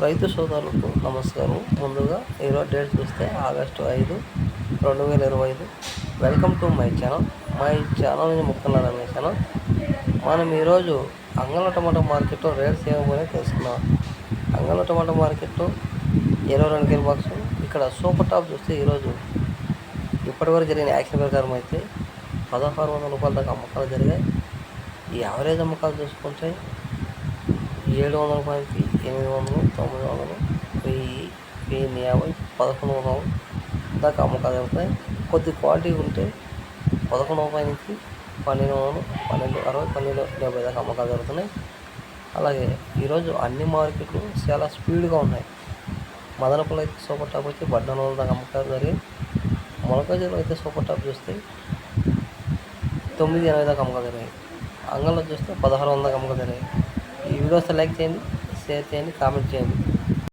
రైతు సోదరులకు నమస్కారం. ముందుగా ఈరోజు డేట్ చూస్తే ఆగస్టు ఐదు రెండు వేల ఇరవై ఐదు. Welcome to my channel. My channel నుంచి ముక్కల రమేష్ ఛానల్. మనం ఈరోజు అంగళ టమాటా మార్కెట్లో రేట్స్ ఏమని తెలుసుకున్నాం అంగళ టమాటా మార్కెట్లో ఇరవై రెండు కిలో బాక్స్. ఇక్కడ సూపర్ టాప్ చూస్తే ఈరోజు ఇప్పటివరకు జరిగిన యాక్షన్ ప్రకారం అయితే పదహారు వందల రూపాయల దాకా అమ్మకాలు జరిగాయి. ఈ యావరేజ్ అమ్మకాలు చూసుకుంటే ఏడు వందల రూపాయలకి ఎనిమిది వందలు తొమ్మిది వందలు వెయ్యి వెయ్యి యాభై పదకొండు వందలు దాకా అమ్మకాలు జరుగుతాయి కొద్ది క్వాలిటీ ఉంటే పదకొండు రూపాయల నుంచి పన్నెండు వందలు పన్నెండు అరవై పన్నెండు డెబ్బై దాకా అమ్మకాలు జరుగుతున్నాయి. అలాగే ఈరోజు అన్ని మార్కెట్లు చాలా స్పీడ్గా ఉన్నాయి. మదనపల్లి అయితే సూపర్ టాప్ వచ్చి పద్నాలుగు వందల దాకా అమ్మకాలు జరిగాయి. మొలకజీలో అయితే సూపర్ టాప్ చూస్తే తొమ్మిది ఎనభై దాకా అమ్మకాలు జరిగాయి. అంగంలో చూస్తే పదహారు వందల దాకా అమ్మకాలు జరిగాయి. వీడియోస్ లైక్ చేయండి షేర్ చేయండి కామెంట్ చేయండి.